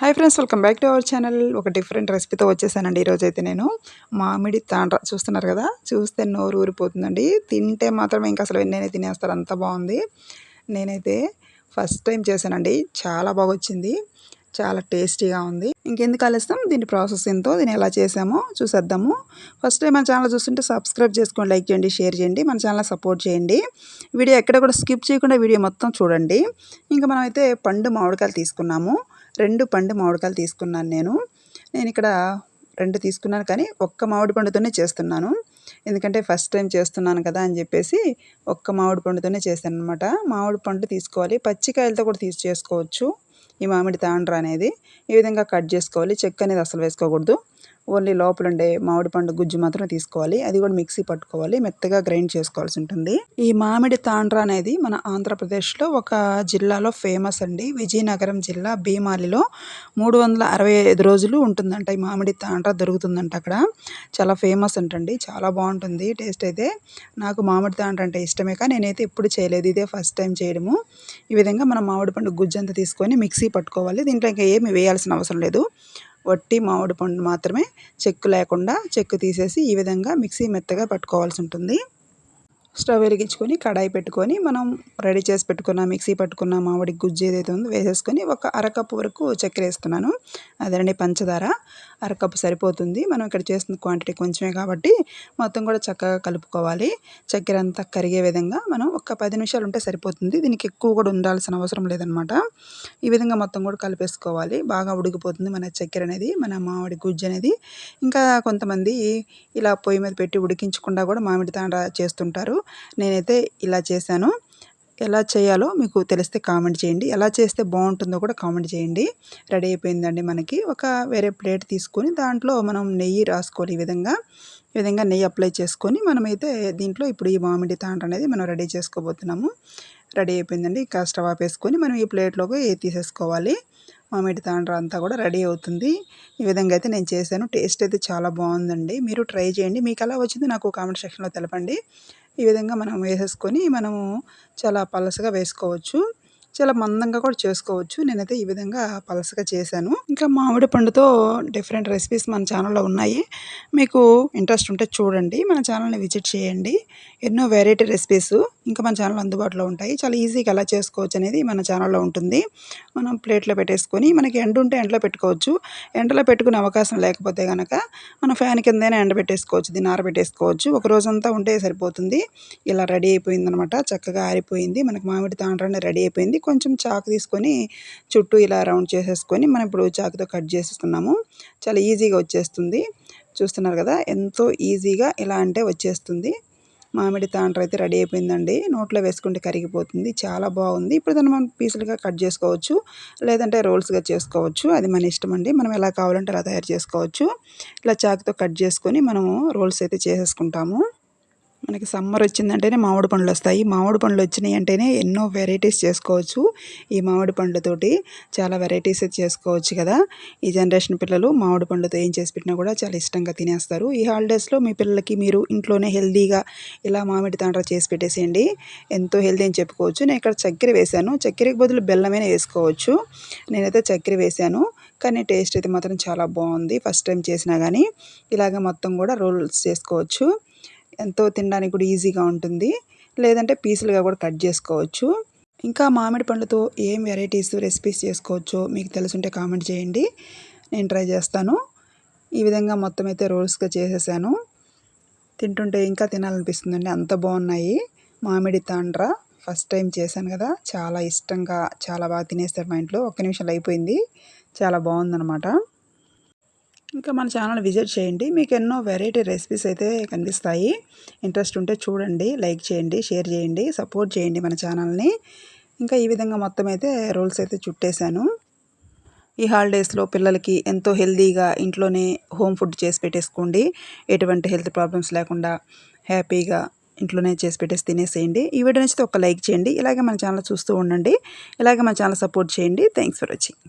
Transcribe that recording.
Hi friends welcome back to our channel ఒక different రెసిపీతో వచ్చేసానండి ఈరోజు అయితే నేను. మామిడి తాండ్ర చూస్తున్నారు కదా? చూస్తే నోరు ఊరిపోతుందండి. తింటే మాత్రం ఇంకా అసలు నేనే తినేస్తారు. అంత బాగుంది. నేనైతే ఫస్ట్ టైం చేశానండి. చాలా బాగా వచ్చింది చాలా టేస్టీగా ఉంది. ఇంకెందుకు ఆలస్యం? దీని ప్రాసెస్ ఎంతో దీన్ని ఎలా చేసామో చూసేద్దాము. ఫస్ట్ టైం మన ఛానల్ చూస్తుంటే సబ్స్క్రైబ్ చేసుకోండి లైక్ చేయండి షేర్ చేయండి. మన ఛానల్ సపోర్ట్ చేయండి. వీడియో ఎక్కడ కూడా స్కిప్ చేయకుండా వీడియో మొత్తం చూడండి. ఇంకా మనం అయితే పండు మామిడికాయలు తీసుకున్నాము. రెండు పండు మామిడికాయలు తీసుకున్నాను నేను. నేను ఇక్కడ రెండు తీసుకున్నాను కానీ ఒక్క మామిడి పండుతోనే చేస్తున్నాను. ఎందుకంటే ఫస్ట్ టైం చేస్తున్నాను కదా అని చెప్పేసి ఒక్క మామిడి పండుతోనే చేశాను అనమాట మామిడి పండు తీసుకోవాలి. పచ్చికాయలతో కూడా తీసి చేసుకోవచ్చు. ఈ మామిడి తాండ్ర అనేది. ఈ విధంగా కట్ చేసుకోవాలి. చెక్క అనేది అసలు వేసుకోకూడదు. ఓన్లీ లోపల ఉండే మామిడి పండు గుజ్జు మాత్రం తీసుకోవాలి. అది కూడా మిక్సీ పట్టుకోవాలి. మెత్తగా గ్రైండ్ చేసుకోవాల్సి ఉంటుంది. ఈ మామిడి తాండ్ర అనేది మన ఆంధ్రప్రదేశ్లో ఒక జిల్లాలో ఫేమస్ అండి. విజయనగరం జిల్లా భీమాలిలో మూడు వందల అరవై ఐదు రోజులు ఉంటుందంట ఈ మామిడి తాండ్ర దొరుకుతుందంట అక్కడ. చాలా ఫేమస్ అంటండి. చాలా బాగుంటుంది. టేస్ట్ అయితే నాకు మామిడి తాండ్ర అంటే ఇష్టమే కానీ నేనైతే ఎప్పుడు చేయలేదు. ఇదే ఫస్ట్ టైం చేయడము. ఈ విధంగా మనం మామిడి పండు గుజ్జు అంతా తీసుకొని మిక్సీ పట్టుకోవాలి. దీంట్లో ఇంకా ఏమి వేయాల్సిన అవసరం లేదు. వట్టి మామిడి పండు మాత్రమే చెక్కు లేకుండా చెక్కు తీసేసి ఈ విధంగా మిక్సీ మెత్తగా పట్టుకోవాల్సి ఉంటుంది. స్టవ్ వెలిగించుకొని కడాయి పెట్టుకొని మనం రెడీ చేసి పెట్టుకున్న మిక్సీ పట్టుకున్న మామిడి గుజ్జు ఏదైతే ఉందో వేసేసుకొని ఒక అరకప్పు వరకు చక్కెర వేసుకున్నాను అదండి పంచదార. అరకప్పు సరిపోతుంది. మనం ఇక్కడ చేసిన క్వాంటిటీ కొంచెమే కాబట్టి మొత్తం కూడా చక్కగా కలుపుకోవాలి. చక్కెర అంతా కరిగే విధంగా మనం ఒక పది నిమిషాలు ఉంటే సరిపోతుంది. దీనికి ఎక్కువ కూడా ఉండాల్సిన అవసరం లేదనమాట ఈ విధంగా మొత్తం కూడా కలిపేసుకోవాలి. బాగా ఉడికిపోతుంది మన చక్కెర అనేది మన మామిడి గుజ్జు అనేది. ఇంకా కొంతమంది ఇలా పొయ్యి మీద పెట్టి ఉడికించకుండా కూడా మామిడి తాండ చేస్తుంటారు. నేనైతే ఇలా చేశాను. ఎలా చేయాలో మీకు తెలిస్తే కామెంట్ చేయండి. ఎలా చేస్తే బాగుంటుందో కూడా కామెంట్ చేయండి. రెడీ అయిపోయిందండి మనకి. ఒక వేరే ప్లేట్ తీసుకొని దాంట్లో మనం నెయ్యి రాసుకోవాలి ఈ విధంగా. ఈ విధంగా నెయ్యి అప్లై చేసుకొని మనమైతే దీంట్లో ఇప్పుడు ఈ మామిడి తాంట అనేది మనం రెడీ చేసుకోబోతున్నాము. రెడీ అయిపోయిందండి. ఇంకా స్టవ్ ఆపేసుకొని మనం ఈ ప్లేట్లోకి తీసేసుకోవాలి. మామిడి తాండ్ర అంతా కూడా రెడీ అవుతుంది. ఈ విధంగా అయితే నేను చేశాను. టేస్ట్ అయితే చాలా బాగుందండి. మీరు ట్రై చేయండి. మీకు ఎలా వచ్చింది నాకు కామెంట్ సెక్షన్లో తెలపండి. ఈ విధంగా మనం వేసేసుకొని మనము చాలా పలసగా వేసుకోవచ్చు. చాలా మందంగా కూడా చేసుకోవచ్చు. నేనైతే ఈ విధంగా పలసగా చేశాను. ఇంకా మామిడి పండుతో డిఫరెంట్ రెసిపీస్ మన ఛానల్లో ఉన్నాయి. మీకు ఇంట్రెస్ట్ ఉంటే చూడండి. మన ఛానల్ని విజిట్ చేయండి. ఎన్నో వెరైటీ రెసిపీస్ ఇంకా మన ఛానల్ అందుబాటులో ఉంటాయి. చాలా ఈజీగా ఎలా చేసుకోవచ్చు అనేది మన ఛానల్లో ఉంటుంది. మనం ప్లేట్లో పెట్టేసుకొని మనకి ఎండ ఉంటే ఎండలో పెట్టుకోవచ్చు. ఎండలో పెట్టుకునే అవకాశం లేకపోతే కనుక మన ఫ్యాన్ కిందైనా ఎండ పెట్టేసుకోవచ్చు దీన్ని ఆరబెట్టేసుకోవచ్చు. ఒక రోజంతా ఉంటే సరిపోతుంది. ఇలా రెడీ అయిపోయిందనమాట చక్కగా ఆరిపోయింది. మనకి మామిడి తాండ్రాన్ని రెడీ అయిపోయింది. కొంచెం చాకు తీసుకొని చుట్టూ ఇలా రౌండ్ చేసేసుకొని మనం ఇప్పుడు చాకుతో కట్ చేసేస్తున్నాము. చాలా ఈజీగా వచ్చేస్తుంది. చూస్తున్నారు కదా ఎంతో ఈజీగా ఇలా అంటే వచ్చేస్తుంది. మామిడి తాండ్ర అయితే రెడీ అయిపోయిందండి. నోట్లో వేసుకుంటే కరిగిపోతుంది. చాలా బాగుంది. ఇప్పుడు దాన్ని మనం పీసులుగా కట్ చేసుకోవచ్చు. లేదంటే రోల్స్గా చేసుకోవచ్చు. అది మన ఇష్టం అండి. మనం ఎలా కావాలంటే అలా తయారు చేసుకోవచ్చు. ఇలా చాకుతో కట్ చేసుకొని మనము రోల్స్ అయితే చేసేసుకుంటాము. మనకి సమ్మర్ వచ్చిందంటేనే మామిడి పండ్లు వస్తాయి. మామిడి పండ్లు వచ్చినాయి అంటేనే ఎన్నో వెరైటీస్ చేసుకోవచ్చు. ఈ మామిడి పండ్లతోటి చాలా వెరైటీస్ చేసుకోవచ్చు కదా. ఈ జనరేషన్ పిల్లలు మామిడి పండ్లతో ఏం చేసి పెట్టినా కూడా చాలా ఇష్టంగా తినేస్తారు. ఈ హాలిడేస్లో మీ పిల్లలకి మీరు ఇంట్లోనే హెల్దీగా ఇలా మామిడి తాండ్ర చేసి పెట్టేసేయండి. ఎంతో హెల్దీ అని చెప్పుకోవచ్చు. నేను ఇక్కడ చక్కెర వేశాను. చక్కెరకి బదులు బెల్లమైనా వేసుకోవచ్చు. నేనైతే చక్కెర వేశాను. కానీ టేస్ట్ అయితే మాత్రం చాలా బాగుంది. ఫస్ట్ టైం చేసినా కానీ ఇలాగ మొత్తం కూడా రోల్స్ చేసుకోవచ్చు. ఎంతో తినడానికి కూడా ఈజీగా ఉంటుంది. లేదంటే పీసులుగా కూడా కట్ చేసుకోవచ్చు. ఇంకా మామిడి పండ్లతో ఏం వెరైటీస్ రెసిపీస్ చేసుకోవచ్చో మీకు తెలుసుంటే కామెంట్ చేయండి. నేను ట్రై చేస్తాను. ఈ విధంగా మొత్తం అయితే రోల్స్గా చేసేసాను. తింటుంటే ఇంకా తినాలనిపిస్తుందండి. అంత బాగున్నాయి. మామిడి తాండ్ర ఫస్ట్ టైం చేశాను కదా. చాలా ఇష్టంగా చాలా బాగా తినేస్తారు మా ఇంట్లో. ఒక్క నిమిషాలు అయిపోయింది. చాలా బాగుందనమాట ఇంకా మన ఛానల్ విజిట్ చేయండి. మీకు ఎన్నో వెరైటీ రెసిపీస్ అయితే కనిపిస్తాయి. ఇంట్రెస్ట్ ఉంటే చూడండి లైక్ చేయండి షేర్ చేయండి సపోర్ట్ చేయండి మన ఛానల్ని. ఇంకా ఈ విధంగా మొత్తం అయితే రోల్స్ అయితే చుట్టేశాను. ఈ హాలిడేస్లో పిల్లలకి ఎంతో హెల్తీగా ఇంట్లోనే హోమ్ ఫుడ్ చేసి పెట్టేసుకోండి. ఎటువంటి హెల్త్ ప్రాబ్లమ్స్ లేకుండా హ్యాపీగా ఇంట్లోనే చేసి పెట్టేసి తినేసేయండి. ఈ వీడియో నచ్చితే ఒక లైక్ చేయండి. ఇలాగే మన ఛానల్ చూస్తూ ఉండండి. ఇలాగే మన ఛానల్ సపోర్ట్ చేయండి. Thanks for watching.